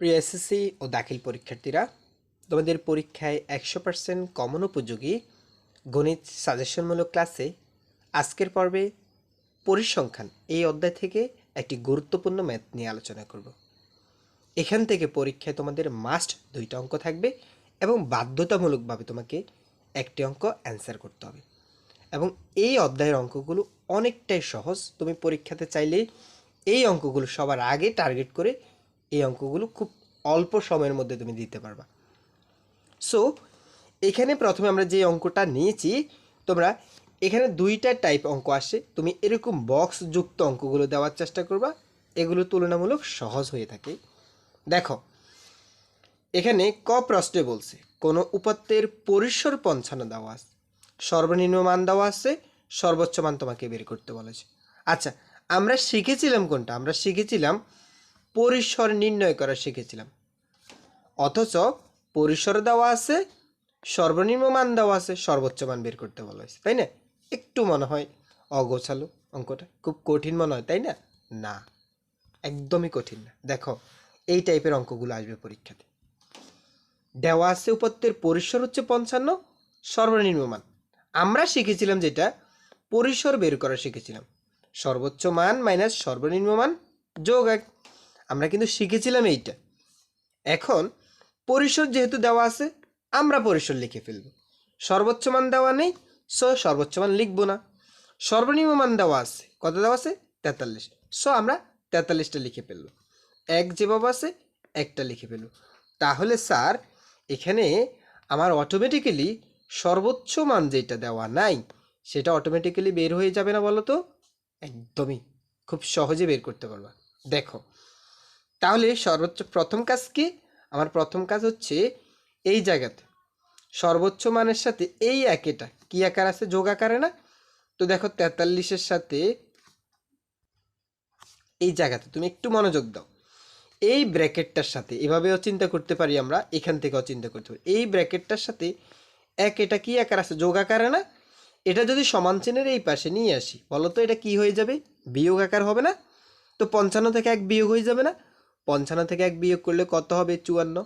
প্রিয় এসএসসি ও দাখিল পরীক্ষার্থীরা তোমাদের পরীক্ষায় একশো পার্সেন্ট কমন উপযোগী গণিত সাজেশনমূলক ক্লাসে আজকের পর্বে পরিসংখ্যান এই অধ্যায় থেকে একটি গুরুত্বপূর্ণ ম্যাথ নিয়ে আলোচনা করব। এখান থেকে পরীক্ষায় তোমাদের মাস্ট দুইটা অঙ্ক থাকবে এবং বাধ্যতামূলকভাবে তোমাকে একটি অঙ্ক অ্যান্সার করতে হবে। এবং এই অধ্যায়ের অঙ্কগুলো অনেকটাই সহজ। তুমি পরীক্ষাতে চাইলে এই অঙ্কগুলো সবার আগে টার্গেট করে এই অঙ্কগুলো খুব অল্প সময়ের মধ্যে তুমি দিতে পারবা। সো এখানে প্রথমে আমরা যে অঙ্কটা নিয়েছি, তোমরা এখানে দুইটা টাইপ অঙ্ক আসে। তুমি এরকম বক্স যুক্ত অঙ্কগুলো দেওয়ার চেষ্টা করবা, এগুলো তুলনামূলক সহজ হয়ে থাকে। দেখো, এখানে ক প্রশ্নে বলছে, কোনো উপাত্তের পরিসর পঞ্চান্ন দেওয়া আছে, সর্বনিম্ন মান দেওয়া আছে, সর্বোচ্চ মান তোমাকে বের করতে বলেছে। আচ্ছা আমরা শিখেছিলাম কোনটা? আমরা শিখেছিলাম পরিসর নির্ণয় করা শিখেছিলাম। অথচ পরিসর দেওয়া আছে, সর্বনিম্ন মান দেওয়া আছে, সর্বোচ্চ মান বের করতে বলা হয়েছে, তাই না? একটু মনে হয় অগোছালো অঙ্কটা, খুব কঠিন মনে হয়, তাই না? না, একদমই কঠিন না। দেখো, এই টাইপের অঙ্কগুলো আসবে পরীক্ষাতে। দেওয়া আছে উপত্যের পরিসর হচ্ছে পঞ্চান্ন, সর্বনিম্ন মান। আমরা শিখেছিলাম যেটা, পরিসর বের করা শিখেছিলাম। সর্বোচ্চ মান মাইনাস সর্বনিম্ন মান যোগ এক। আমরা কিন্তু শিখেছিলাম এইটা। এখন পরিসর যেহেতু দেওয়া আছে, আমরা পরিসর লিখে ফেলব। সর্বোচ্চ মান দেওয়া নেই, সো সর্বোচ্চ মান লিখব না। সর্বনিম্ন মান দেওয়া আছে, কত দেওয়া আছে? তেতাল্লিশ। সো আমরা তেতাল্লিশটা লিখে ফেলব। এক যেভাবে আছে, একটা লিখে ফেলব। তাহলে স্যার, এখানে আমার অটোমেটিক্যালি সর্বোচ্চ মান যেটা দেওয়া নাই, সেটা অটোমেটিক্যালি বের হয়ে যাবে না বলো তো? একদমই। খুব সহজে বের করতে পারবা। দেখো তাহলে সর্বোচ্চ প্রথম কাজ কি? আমার প্রথম কাজ হচ্ছে এই জায়গাতে। সর্বোচ্চ মানের সাথে এই একেটা। কি আকার আছে? যোগ আকারে না? তো দেখো তেতাল্লিশের সাথে এই জায়গাতে তুমি একটু মনোযোগ দাও। এই ব্র্যাকেটটার সাথে এভাবেও চিন্তা করতে পারি আমরা, এখান থেকেও চিন্তা করতে পারি। এই ব্র্যাকেটটার সাথে এক এটা কি আকার আছে? যোগ আকারে না? এটা যদি সমান চিহ্নের এই পাশে নিয়ে আসি, বলো তো এটা কি হয়ে যাবে? বিয়োগ আকার হবে না? তো পঞ্চান্ন থেকে এক বিয়োগ হয়ে যাবে না? পঞ্চান্ন থেকে এক বিয়োগ করলে কত হবে? চুয়ান্ন।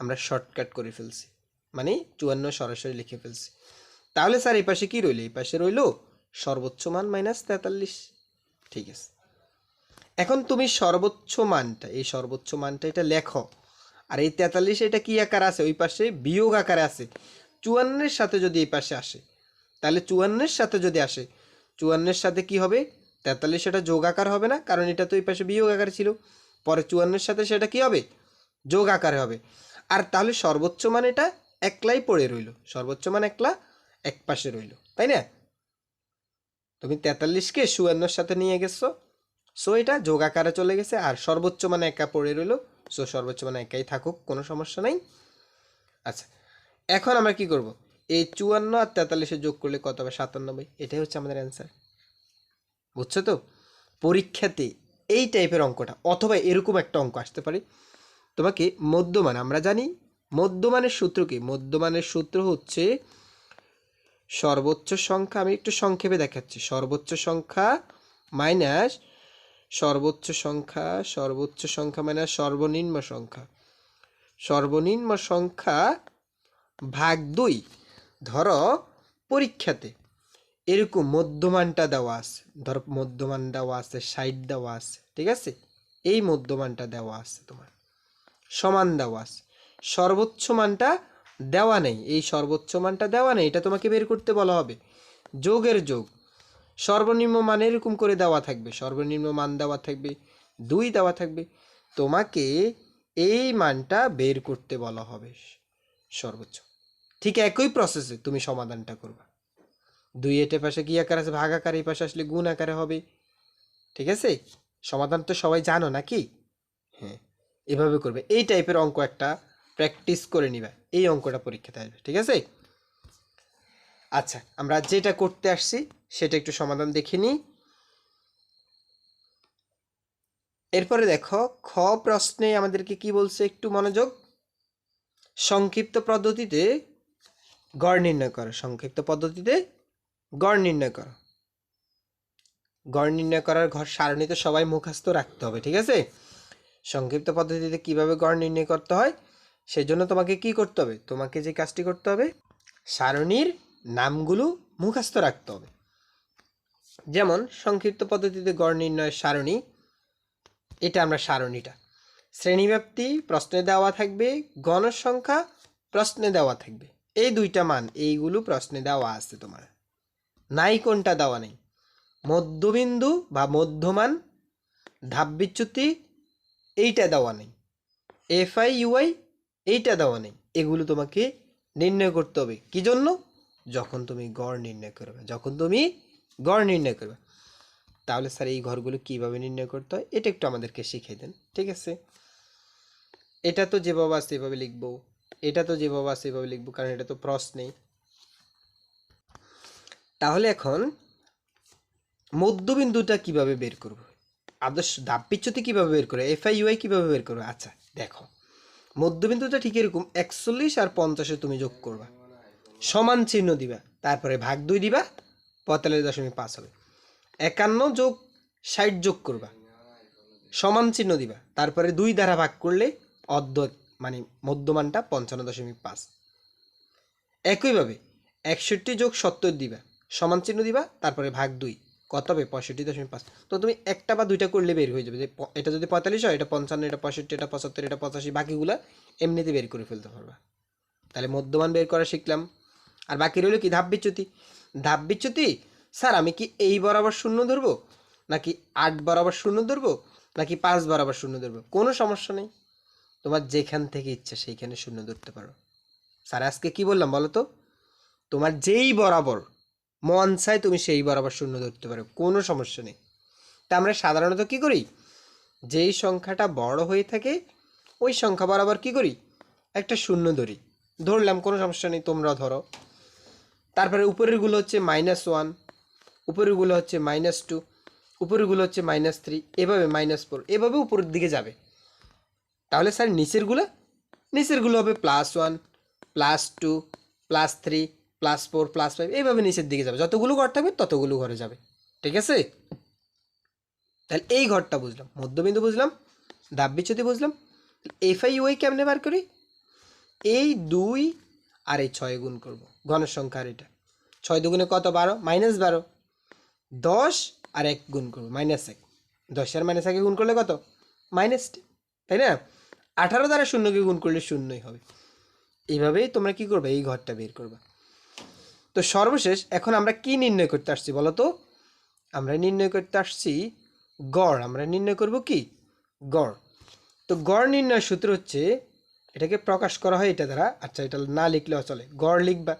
আমরা শর্টকাট করে ফেলছি। মানে চুয়ান্ন সরাসরি লিখে ফেলছি। তাহলে স্যার, এই পাশে কি রইল? এই পাশে রইল সর্বোচ্চ মান মাইনাস তেতাল্লিশ। ঠিক আছে। এখন তুমি সর্বোচ্চ মানটা, এই সর্বোচ্চ মানটা এটা লেখো। আর এই তেতাল্লিশ এটা কী আকার আছে? ওই পাশে বিয়োগ আকারে আছে। চুয়ান্নের সাথে যদি এই পাশে আসে, তাহলে চুয়ান্নের সাথে যদি আসে, চুয়ান্নের সাথে কি হবে? তেতাল্লিশ এটা যোগ আকার হবে না, কারণ এটা তো এই পাশে বিয়োগ আকার ছিল। পরে চুয়ান্নের সাথে সেটা কি হবে? যোগ আকারে হবে। আর তাহলে সর্বোচ্চ মান এটা একলাই পড়ে রইল। সর্বোচ্চ মান একলা এক পাশে রইল। তাই না? তুমি তেতাল্লিশকে চুয়ান্নর সাথে নিয়ে গেছো। সো এটা যোগ আকারে চলে গেছে। আর সর্বোচ্চ মানে একা পড়ে রইল। সো সর্বোচ্চ মানে একাই থাকুক, কোনো সমস্যা নাই। আচ্ছা এখন আমরা কি করব? এই চুয়ান্ন আর তেতাল্লিশে যোগ করলে কত হবে? সাতানব্বই এটাই হচ্ছে আমাদের অ্যান্সার বুঝছ তো? পরীক্ষাতে এই টাইপের অঙ্কটা, অথবা এরকম একটা অঙ্ক আসতে পারে। তোমাকে মধ্যমান, আমরা জানি মধ্যমানের সূত্র কি? মধ্যমানের সূত্র হচ্ছে সর্বোচ্চ সংখ্যা, আমি একটু সংক্ষেপে দেখাচ্ছি। সর্বোচ্চ সংখ্যা মাইনাস সর্বোচ্চ সংখ্যা সর্বোচ্চ সংখ্যা মাইনাস সর্বনিম্ন সংখ্যা। সর্বনিম্ন সংখ্যা ভাগ দুই, ধরো পরীক্ষাতে। এরকম মধ্যমানটা দেওয়া আছে। ধরো মধ্যমান দেওয়া আছে সাইড দেওয়া আছে, ঠিক আছে? এই মধ্যমানটা দেওয়া আছে তোমার। সমান দেওয়া আছে। সর্বোচ্চ মানটা দেওয়া নেই। এই সর্বোচ্চ মানটা দেওয়া নেই, এটা তোমাকে বের করতে বলা হবে। যোগের যোগ। সর্বনিম্ন মান এরকম করে দেওয়া থাকবে। সর্বনিম্ন মান দেওয়া থাকবে, দুই দেওয়া থাকবে। তোমাকে এই মানটা বের করতে বলা হবে সর্বোচ্চ। ঠিক একই প্রসেসে তুমি সমাধানটা করবা। দুই এটে পাশে কি আকার আছে, ভাগ আকার, এই পাশে আসলে গুণ আকারে হবে। ঠিক আছে? সমাধান তো সবাই জানো নাকি? হ্যাঁ এভাবে করবে। এই টাইপের অঙ্ক একটা প্র্যাকটিস করে নিবা। এই অঙ্কটা পরীক্ষাতে আসবে, ঠিক আছে? আচ্ছা আমরা যেটা করতে আসছি, সেটা একটু সমাধান দেখে নিই। এরপরে দেখো, খ প্রশ্নে আমাদেরকে কি বলছে একটু মনোযোগ? সংক্ষিপ্ত পদ্ধতিতে গড় নির্ণয় করো। সংক্ষিপ্ত পদ্ধতিতে গড় নির্ণয় করো। গড় নির্ণয় করার ঘর সারণীতে সবাই মুখস্থ রাখতে হবে, ঠিক আছে? সংক্ষিপ্ত পদ্ধতিতে কীভাবে গড় নির্ণয় করতে হয় সেই জন্য তোমাকে কি করতে হবে? তোমাকে যে কাজটি করতে হবে, সারণীর নামগুলো মুখস্থ রাখতে হবে। যেমন, সংক্ষিপ্ত পদ্ধতিতে গড় নির্ণয়ের সারণী, এটা আমরা সারণীটা। শ্রেণীব্যাপ্তি প্রশ্নে দেওয়া থাকবে, গণসংখ্যা প্রশ্নে দেওয়া থাকবে। এই দুইটা মান, এইগুলো প্রশ্নে দেওয়া আছে তোমার। নাই কোনটা দেওয়া নেই। মধ্যবিন্দু বা মধ্যমান ধাপ বিচ্যুতি এইটা দেওয়া নেই। এফ আই ইউআই এইটা দেওয়া নেই। এগুলো তোমাকে নির্ণয় করতে হবে। কি জন্য যখন তুমি গড় নির্ণয় করবে। যখন তুমি গড় নির্ণয় করবে। তাহলে স্যার এই ঘরগুলো কীভাবে নির্ণয় করতে হয়? এটা একটু আমাদেরকে শিখিয়ে দেন। ঠিক আছে? এটা তো যেভাবে আছে এভাবে লিখব। এটা তো যেভাবে আছে এভাবে লিখব। কারণ এটা তো প্রশ্নেই। তাহলে এখন মধ্যবিন্দুটা কীভাবে বের করব? আদর্শ বিচ্যুতি কীভাবে বের করবে? এফআই ইউআই কীভাবে বের করবে? আচ্ছা দেখো। মধ্যবিন্দুটা ঠিক এরকম, একচল্লিশ আর পঞ্চাশে তুমি যোগ করবা। সমান চিহ্ন দিবা, তারপরে ভাগ দুই দিবা, পঁয়তাল্লিশ দশমিক পাঁচ হবে। একান্ন যোগ ষাট যোগ করবা, সমান চিহ্ন দিবা, তারপরে দুই দ্বারা ভাগ করলে অর্ধ মানে মধ্যমানটা পঞ্চান্ন দশমিক পাঁচ। একইভাবে একষট্টি যোগ সত্তর দিবা সমান চিহ্ন দিবা, তারপরে ভাগ দুই। কত হবে? পঁয়ষট্টি দশমিক পাঁচ। তো তুমি একটা বা দুইটা করলে বের হয়ে যাবে। যে এটা যদি পঁয়তাল্লিশ হয়, এটা পঞ্চান্ন, এটা পঁয়ষট্টি, এটা পঁচাত্তর, এটা পঁচাশি, বাকিগুলা এমনিতে বের করে ফেলতে পারবা। তাহলে মধ্যমান বের করা শিখলাম। আর বাকি রইল কি? ধাপ বিচ্যুতি। ধাপ বিচ্যুতি, স্যার, আমি কি এই বরাবর শূন্য ধরবো? নাকি আট বরাবর শূন্য ধরবো? নাকি পাঁচ বরাবর শূন্য ধরবো? কোনো সমস্যা নেই। তোমার যেখান থেকে ইচ্ছা সেইখানে শূন্য ধরতে পারো। স্যার, আজকে কি বললাম বলো তো? তোমার যেই বরাবর মন চায় তুমি সেই বরাবর শূন্য ধরতে পারো, কোনো সমস্যা নেই। তা আমরা সাধারণত কি করি? যেই সংখ্যাটা বড় হয়ে থাকে, ওই সংখ্যা বরাবর কি করি? একটা শূন্য ধরি। ধরলাম, কোনো সমস্যা নেই, তোমরা ধরো। তারপরে উপরেরগুলো হচ্ছে মাইনাস ওয়ান উপরেরগুলো হচ্ছে মাইনাস টু উপরেরগুলো হচ্ছে মাইনাস থ্রি এভাবে মাইনাস ফোর এভাবে উপরের দিকে যাবে। তাহলে স্যার নিচেরগুলো নিচেরগুলো হবে plus one plus two plus three plus four plus five এইভাবে নিচের দিকে যাবে। যতগুলো ঘর থাকবে, ততগুলো ঘরে যাবে। ঠিক আছে? তাহলে এই ঘরটা বুঝলাম। মধ্যবিন্দু বুঝলাম দাব বিচ্যুতি বুঝলাম। এফ আই ওয়াই কেমনে বার করি? এই দুই আর এই ছয় গুণ করব। ঘনের সংখ্যা আর এটা। ছয় দুগুণে কত? বারো। মাইনাস বারো। দশ আর এক গুণ করব। মাইনাস এক। দশ আর মাইনাস একে গুণ করলে কত? মাইনাস তাই না? আঠারো দ্বারা শূন্যকে গুণ করলে শূন্যই হবে। এইভাবেই তোমরা কি করবে? এই ঘরটা বের করবে। তো সর্বশেষ, এখন আমরা কি নির্ণয় করতে আসছি বলো তো? আমরা নির্ণয় করতে আসছি গড়। আমরা নির্ণয় করব কি? গড়। তো গড় নির্ণয় সূত্র হচ্ছে, এটাকে প্রকাশ করা হয় এটা দ্বারা। আচ্ছা এটা না লিখলেও চলে। গড় লিখবা।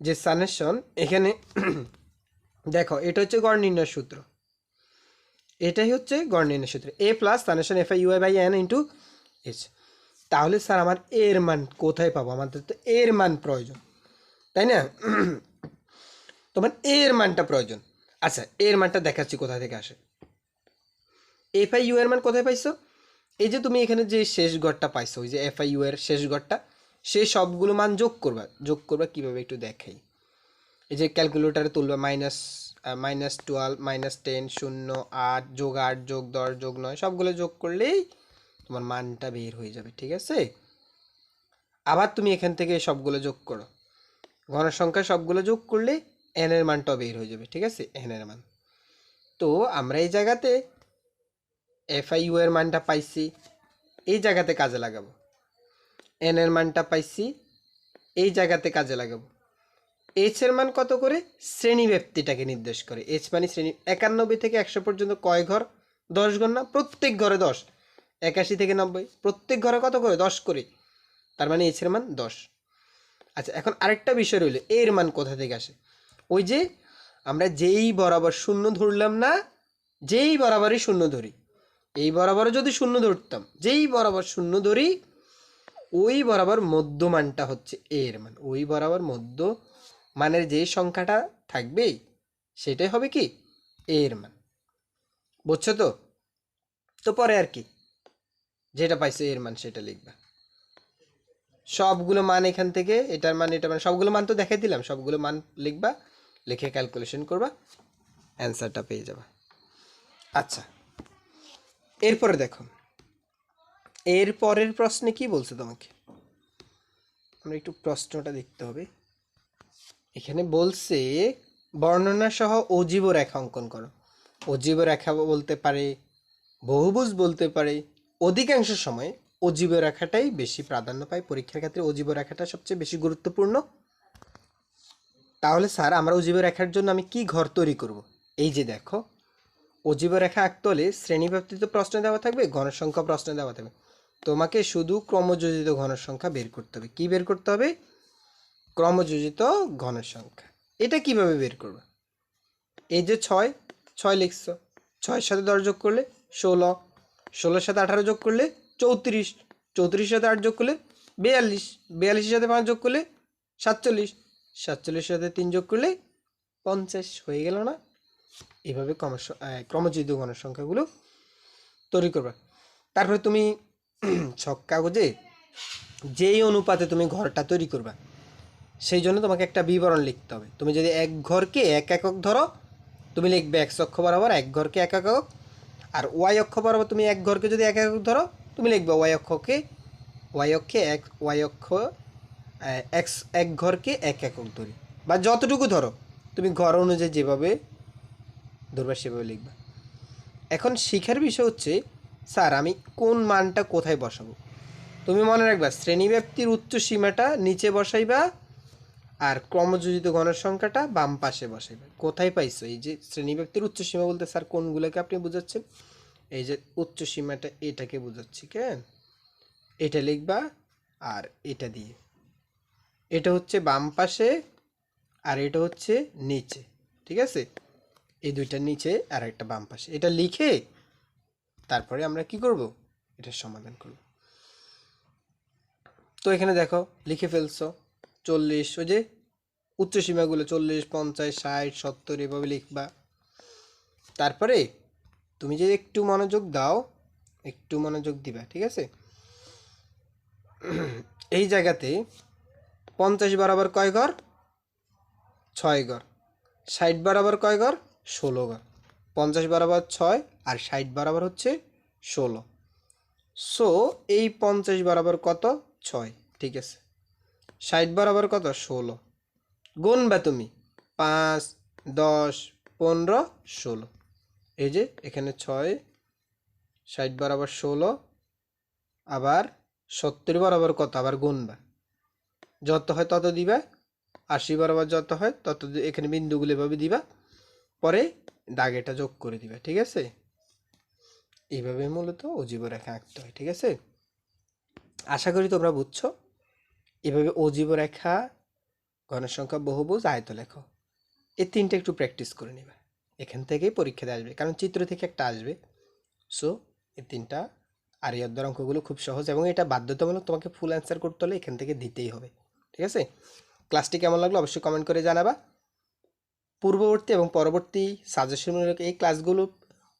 যে সানেশন এখানে দেখো, এটা হচ্ছে গড় নির্ণয় সূত্র। এটাই হচ্ছে গড় নির্ণয় সূত্র। A plus summation F I U by N into H তাহলে স্যার, আমার এর মান কোথায় পাবো? আমাদের তো এর মান প্রয়োজন। তাই না? তোমার এর মানটা প্রয়োজন। আচ্ছা এর মানটা দেখাচ্ছি কোথা থেকে আসে। এফ আই ইউ এর মান কোথায় পাইছো? এই যে তুমি এখানে যে শেষ গড়টা পাইছো, ওই যে এফ আই ইউ এর শেষ গড়টা সেই সবগুলো মান যোগ করবা। যোগ করবা কীভাবে একটু দেখাই। এই যে ক্যালকুলেটারে তুলবা minus minus twelve minus ten শূন্য, আট, যোগ আট, যোগ দশ, যোগ নয়, সবগুলো যোগ করলেই তোমার মানটা বের হয়ে যাবে, ঠিক আছে? আবার তুমি এখান থেকে সবগুলো যোগ করো। ঘনসংখ্যা সবগুলো যোগ করলে এনের মানটাও বের হয়ে যাবে, ঠিক আছে? এনের মান। তো আমরা এই জায়গাতে এফ আই ইউ এর মানটা পাইছি, এই জায়গাতে কাজে লাগাবো। এন এর মানটা পাইছি, এই জায়গাতে কাজে লাগাবো। এইচ এর মান কত করে? শ্রেণি ব্যক্তিটাকে নির্দেশ করে। এইচ মানে শ্রেণি, একানব্বই থেকে একশো পর্যন্ত কয় ঘর? দশ ঘর না? প্রত্যেক ঘরে দশ। একাশি থেকে নব্বই। প্রত্যেক ঘরে কত করে? দশ করে। তার মানে এইচ এর মান দশ। আচ্ছা এখন আরেকটা বিষয় রইল, এর মান কোথা থেকে আসে? ওই যে আমরা যেই বরাবর শূন্য ধরলাম না, যেই বরাবরই শূন্য ধরি, এই বরাবর যদি শূন্য ধরতাম, যেই বরাবর শূন্য ধরি, ওই বরাবর মধ্যমানটা হচ্ছে এর মান, ওই বরাবর মধ্য মানের যে সংখ্যাটা থাকবে সেটাই হবে কি? এর মান। বুঝছ তো? তো পরে আর কি, যেটা পাইছো এর মান সেটা লিখবা। সবগুলো মান এখান থেকে, এটার মান এটার মান, সবগুলো মান তো দেখাই দিলাম, সবগুলো মান লিখবা, লিখে ক্যালকুলেশন করবা অ্যান্সারটা পেয়ে যাবা। আচ্ছা এরপরে দেখো, এর পরের প্রশ্নে কি বলছে তোমাকে? আমরা একটু প্রশ্নটা দেখতে হবে। এখানে বলছে, বর্ণনা সহ অজীব রেখা অঙ্কন করো। অজীব রেখা বলতে পারে, বহুভুজ বলতে পারে, অধিকাংশ সময় অজীব রেখাটাই বেশি প্রাধান্য পায়। পরীক্ষার ক্ষেত্রে অজীব রেখাটা সবচেয়ে বেশি গুরুত্বপূর্ণ। তাহলে স্যার, আমরা অজীব রেখার জন্য আমি কি ঘর তৈরি করব? এই যে দেখো, অজীব রেখা আঁকতে হলে শ্রেণীব্যাপ্তিত প্রশ্ন দেওয়া থাকবে, ঘনসংখ্যা প্রশ্ন দেওয়া থাকবে। তোমাকে শুধু ক্রমযোজিত ঘনসংখ্যা বের করতে হবে। কি বের করতে হবে? ক্রমযোজিত ঘনসংখ্যা। এটা কীভাবে বের করবে? এই যে ছয় ছয় লিখছ। ছয়ের সাথে দশ যোগ করলে ষোলো, ষোলোর সাথে আঠারো যোগ করলে চৌত্রিশ। চৌত্রিশের সাথে আট যোগ করলে বিয়াল্লিশ। বিয়াল্লিশের সাথে পাঁচ যোগ করলে সাতচল্লিশ। সাতচল্লিশের সাথে তিন যোগ করলে পঞ্চাশ। হয়ে গেল না? এভাবে ক্রমশ আহ, ক্রমযোজিত ঘনসংখ্যাগুলো তৈরি করবে। তারপরে তুমি ছক কাগজে যেই অনুপাতে তুমি ঘরটা তৈরি করবা সেই জন্য তোমাকে একটা বিবরণ লিখতে হবে। তুমি যদি এক ঘরকে এক একক ধরো তুমি লিখবে এক অক্ষ বরাবর এক ঘরকে এক একক আর ওয়াই অক্ষ বরাবর তুমি এক ঘরকে যদি এক একক ধরো তুমি লিখবে ওয়াই অক্ষকে ওয়াই অক্ষে এক ওয়াই অক্ষ এক্স এক ঘরকে এক একক ধরি। বা যতটুকু ধরো, তুমি ঘর অনুযায়ী যেভাবে ধরবা সেভাবে লিখবা। এখন শিখার বিষয় হচ্ছে, স্যার, আমি কোন মানটা কোথায় বসাবো? তুমি মনে রাখবা, শ্রেণীব্যাপ্তির উচ্চ সীমাটা নিচে বসাইবা আর ক্রমযোজিত গণসংখ্যাটা বাম পাশে বসাইবা। কোথায় পাইছো? এই যে শ্রেণীব্যাপ্তির উচ্চ সীমা বলতে স্যার কোনগুলোকে আপনি বুঝাচ্ছেন? এই যে উচ্চ সীমাটা এটাকে বোঝাচ্ছি, কেন? এটা লিখবা আর এটা দিয়ে। এটা হচ্ছে বাম পাশে আর এটা হচ্ছে নিচে, ঠিক আছে? এই দুইটা নিচে আর একটা বাম পাশে। এটা লিখে তারপরে আমরা কি করব? এটা সমাধান করব। তো এখানে দেখো, লিখে ফেলছো, চল্লিশ, ওই যে উচ্চ সীমাগুলো চল্লিশ, পঞ্চাশ, ষাট, সত্তর, এভাবে লিখবা। তারপরে তুমি যদি একটু মনোযোগ দাও, একটু মনোযোগ দিবা, ঠিক আছে? এই জায়গাতে পঞ্চাশ বরাবর কয় ঘর? ছয় ঘর। ষাট বরাবর কয় ঘর? ষোলো ঘর। পঞ্চাশ বরাবর ছয় আর ষাট বরাবর হচ্ছে ষোলো। সো এই পঞ্চাশ বরাবর কত? ছয়, ঠিক আছে? ষাট বরাবর কত? ষোলো। গুনবা তুমি। পাঁচ, দশ, পনেরো, ষোলো। এই যে, এখানে ছয়, ষাট বরাবর ষোলো, আবার সত্তর বরাবর কত? আবার গুনবা যত হয় তত দিবা, আশি বরাবর যত হয় তত এখানে বিন্দুগুলো এভাবে দিবা, পরে দাগেটা যোগ করে দিবা, ঠিক আছে? এইভাবে মূলত অজীব রেখা আঁকতে হয়, ঠিক আছে? আশা করি তোমরা বুঝছ। এভাবে অজীব রেখা, ঘনসংখ্যা বহুভুজ আয়ত লেখো এই তিনটা একটু প্র্যাকটিস করে নিবা। এখান থেকেই পরীক্ষাতে আসবে। কারণ চিত্র থেকে একটা আসবে। সো এই তিনটা আর অধ্যায়ের অঙ্কগুলো খুব সহজ এবং এটা বাধ্যতামূলক তোমাকে ফুল অ্যান্সার করতে হলে এখান থেকে দিতেই হবে। ঠিক আছে? ক্লাসটি কেমন লাগল অবশ্যই কমেন্ট করে জানাবা। পূর্ববর্তী এবং পরবর্তী সাজেশনমূলক এই ক্লাসগুলো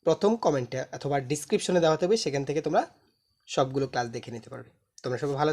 প্রথম কমেন্টে অথবা ডিসক্রিপশনে দেওয়া থাকবে, সেখান থেকে তোমরা সবগুলো ক্লাস দেখে নিতে পারবে। তোমরা সবাই ভালো।